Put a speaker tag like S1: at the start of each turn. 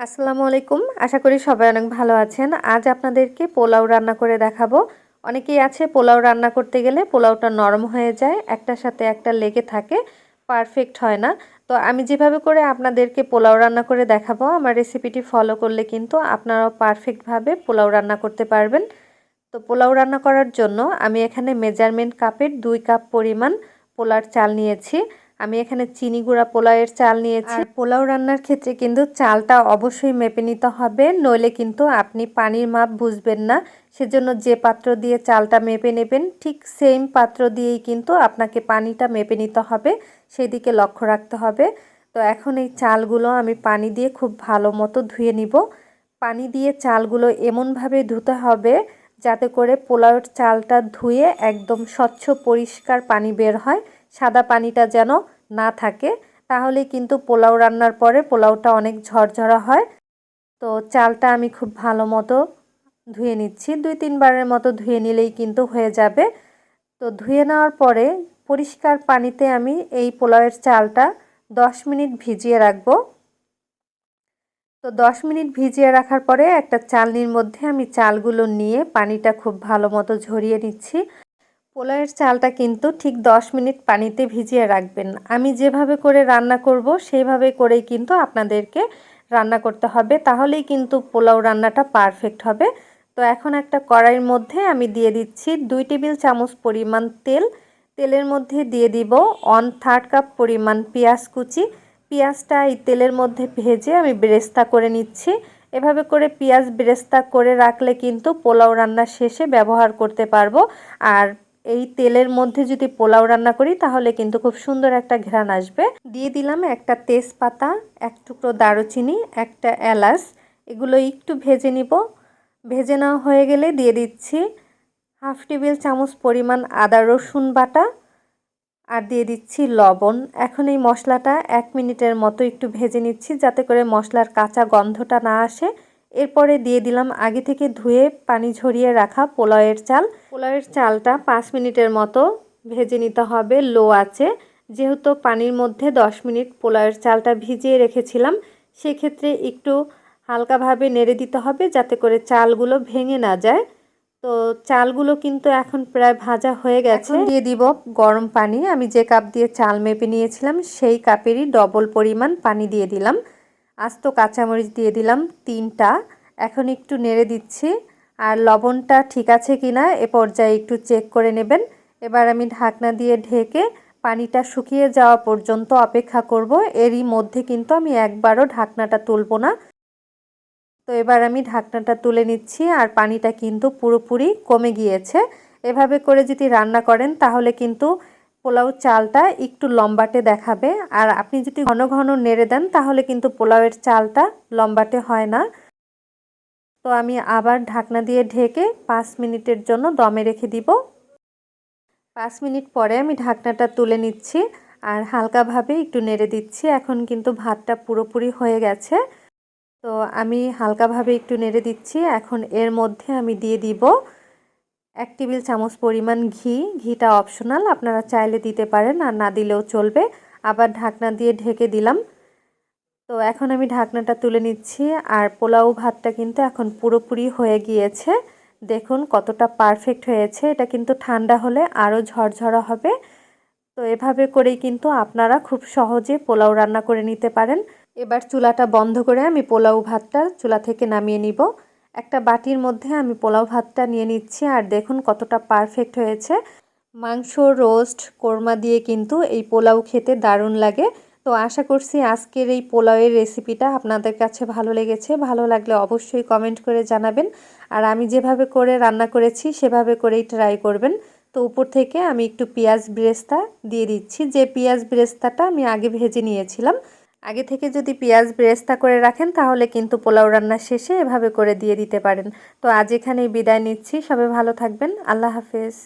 S1: আসসালামু আলাইকুম। আশা করি সবাই অনেক ভালো আছেন। আজ আপনাদেরকে পোলাও রান্না করে দেখাবো। অনেকেই আছে পোলাও রান্না করতে গেলে পোলাওটা নরম হয়ে যায়, একটার সাথে একটা লেগে থাকে, পারফেক্ট হয় না। তো আমি যেভাবে করে আপনাদেরকে পোলাও রান্না করে দেখাবো, আমার রেসিপিটি ফলো করলে কিন্তু আপনারাও পারফেক্টভাবে পোলাও রান্না করতে পারবেন। তো পোলাও রান্না করার জন্য আমি এখানে মেজারমেন্ট কাপের দুই কাপ পরিমাণ পোলার চাল নিয়েছি। আমি এখানে চিনি গুঁড়া পোলাওয়ের চাল নিয়েছি। পোলাও রান্নার ক্ষেত্রে কিন্তু চালটা অবশ্যই মেপে নিতে হবে, নইলে কিন্তু আপনি পানির মাপ বুঝবেন না। সেজন্য যে পাত্র দিয়ে চালটা মেপে নেবেন, ঠিক সেম পাত্র দিয়েই কিন্তু আপনাকে পানিটা মেপে নিতে হবে। সেদিকে লক্ষ্য রাখতে হবে। তো এখন এই চালগুলো আমি পানি দিয়ে খুব ভালো মতো ধুয়ে নিব। পানি দিয়ে চালগুলো এমনভাবে ধুতে হবে যাতে করে পোলাওয়ের চালটা ধুয়ে একদম স্বচ্ছ পরিষ্কার পানি বের হয়। সাদা পানিটা যেন না থাকে তাহলে কিন্তু পোলাও রান্নার পরে পোলাওটা অনেক ঝরঝরা হয়। তো চালটা আমি খুব ভালো মতো ধুয়ে নিচ্ছি, দুই তিনবারের মতো ধুয়ে নিলেই কিন্তু হয়ে যাবে। তো ধুয়ে নেওয়ার পরে পরিষ্কার পানিতে আমি এই পোলাওয়ের চালটা দশ মিনিট ভিজিয়ে রাখব। তো দশ মিনিট ভিজিয়ে রাখার পরে একটা চালনির মধ্যে আমি চালগুলো নিয়ে পানিটা খুব ভালো মতো ঝরিয়ে নিচ্ছি। পোলাওয়ের চালটা কিন্তু ঠিক 10 মিনিট পানিতে ভিজিয়ে রাখবেন। আমি যেভাবে করে রান্না করব সেইভাবে করেই কিন্তু আপনাদেরকে রান্না করতে হবে। তাহলেই কিন্তু পোলাও রান্নাটা পারফেক্ট হবে। তো এখন একটা কড়াইয়ের মধ্যে আমি দিয়ে দিচ্ছি দুই টেবিল চামচ পরিমাণ তেল। তেলের মধ্যে দিয়ে দিব ওয়ান থার্ড কাপ পরিমাণ পেঁয়াজ কুচি। পেঁয়াজটা এই তেলের মধ্যে ভেজে আমি বেরেস্তা করে নিচ্ছি। এভাবে করে পেঁয়াজ বেরেস্তা করে রাখলে কিন্তু পোলাও রান্না শেষে ব্যবহার করতে পারব। আর এই তেলের মধ্যে যদি পোলাও রান্না করি, তাহলে কিন্তু খুব সুন্দর একটা ঘ্রাণ আসবে। দিয়ে দিলাম একটা তেজপাতা, এক টুকরো দারুচিনি, একটা এলাচ, এগুলো একটু ভেজে নিব। ভেজে নেওয়া হয়ে গেলে দিয়ে দিচ্ছি হাফ টেবিল চামচ পরিমাণ আদা রসুন বাটা আর দিয়ে দিচ্ছি লবণ। এখন এই মশলাটা এক মিনিটের মতো একটু ভেজে নিচ্ছি, যাতে করে মশলার কাঁচা গন্ধটা না আসে। এরপরে দিয়ে দিলাম আগে থেকে ধুয়ে পানি ঝরিয়ে রাখা পোলাওয়ের চাল। পোলাওয়ের চালটা পাঁচ মিনিটের মতো ভেজে নিতে হবে, লো আছে। যেহেতু পানির মধ্যে দশ মিনিট পোলাওয়ের চালটা ভিজিয়ে রেখেছিলাম, সেক্ষেত্রে একটু হালকাভাবে নেড়ে দিতে হবে যাতে করে চালগুলো ভেঙে না যায়। তো চালগুলো কিন্তু এখন প্রায় ভাজা হয়ে গেছে। দিয়ে দিব গরম পানি। আমি যে কাপ দিয়ে চাল মেপে নিয়েছিলাম, সেই কাপেরই ডবল পরিমাণ পানি দিয়ে দিলাম। আস্ত কাঁচামরিচ দিয়ে দিলাম তিনটা। এখন একটু নেড়ে দিচ্ছি। আর লবণটা ঠিক আছে কি না এ পর্যায়ে একটু চেক করে নেবেন। এবার আমি ঢাকনা দিয়ে ঢেকে পানিটা শুকিয়ে যাওয়া পর্যন্ত অপেক্ষা করব। এরই মধ্যে কিন্তু আমি একবারও ঢাকনাটা তুলব না। তো এবার আমি ঢাকনাটা তুলে নিচ্ছি আর পানিটা কিন্তু পুরোপুরি কমে গিয়েছে। এভাবে করে যদি রান্না করেন তাহলে কিন্তু পোলাও চালটা একটু লম্বাটে দেখাবে। আর আপনি যদি ঘন ঘন নেড়ে দেন, তাহলে কিন্তু পোলাওয়ের চালটা লম্বাটে হয় না। তো আমি আবার ঢাকনা দিয়ে ঢেকে পাঁচ মিনিটের জন্য দমে রেখে দিব। পাঁচ মিনিট পরে আমি ঢাকনাটা তুলে নিচ্ছি আর হালকাভাবে একটু নেড়ে দিচ্ছি। এখন কিন্তু ভাতটা পুরোপুরি হয়ে গেছে। তো আমি হালকাভাবে একটু নেড়ে দিচ্ছি। এখন এর মধ্যে আমি দিয়ে দিব এক টেবিল চামচ পরিমাণ ঘি। ঘিটা অপশনাল আপনারা চাইলে দিতে পারেন আর না দিলেও চলবে। আবার ঢাকনা দিয়ে ঢেকে দিলাম। তো এখন আমি ঢাকনাটা তুলে নিচ্ছি আর পোলাও ভাতটা কিন্তু এখন পুরোপুরি হয়ে গিয়েছে। দেখুন কতটা পারফেক্ট হয়েছে। এটা কিন্তু ঠান্ডা হলে আরও ঝরঝরা হবে। তো এভাবে করেই কিন্তু আপনারা খুব সহজে পোলাও রান্না করে নিতে পারেন। এবার চুলাটা বন্ধ করে আমি পোলাও ভাতটা চুলা থেকে নামিয়ে নিব। একটা বাটির মধ্যে আমি পোলাও ভাতটা নিয়ে নিচ্ছি আর দেখুন কতটা পারফেক্ট হয়েছে। মাংস রোস্ট কোরমা দিয়ে কিন্তু এই পোলাও খেতে দারুণ লাগে। তো আশা করছি আজকের এই পোলাওয়ের রেসিপিটা আপনাদের কাছে ভালো লেগেছে। ভালো লাগলে অবশ্যই কমেন্ট করে জানাবেন। আর আমি যেভাবে করে রান্না করেছি, সেভাবে করেই ট্রাই করবেন। তো উপর থেকে আমি একটু পেঁয়াজ ব্রেস্তা দিয়ে দিচ্ছি। যে পেঁয়াজ ব্রেস্তাটা আমি আগে ভেজে নিয়েছিলাম আগে থেকে যদি পেঁয়াজ ব্রেস্তা করে রাখেন, তাহলে কিন্তু পোলাও রান্না শেষে এভাবে করে দিয়ে দিতে পারেন। তো আজ এখানেই বিদায় নিচ্ছি। সবাই ভালো থাকবেন। আল্লাহ হাফেজ।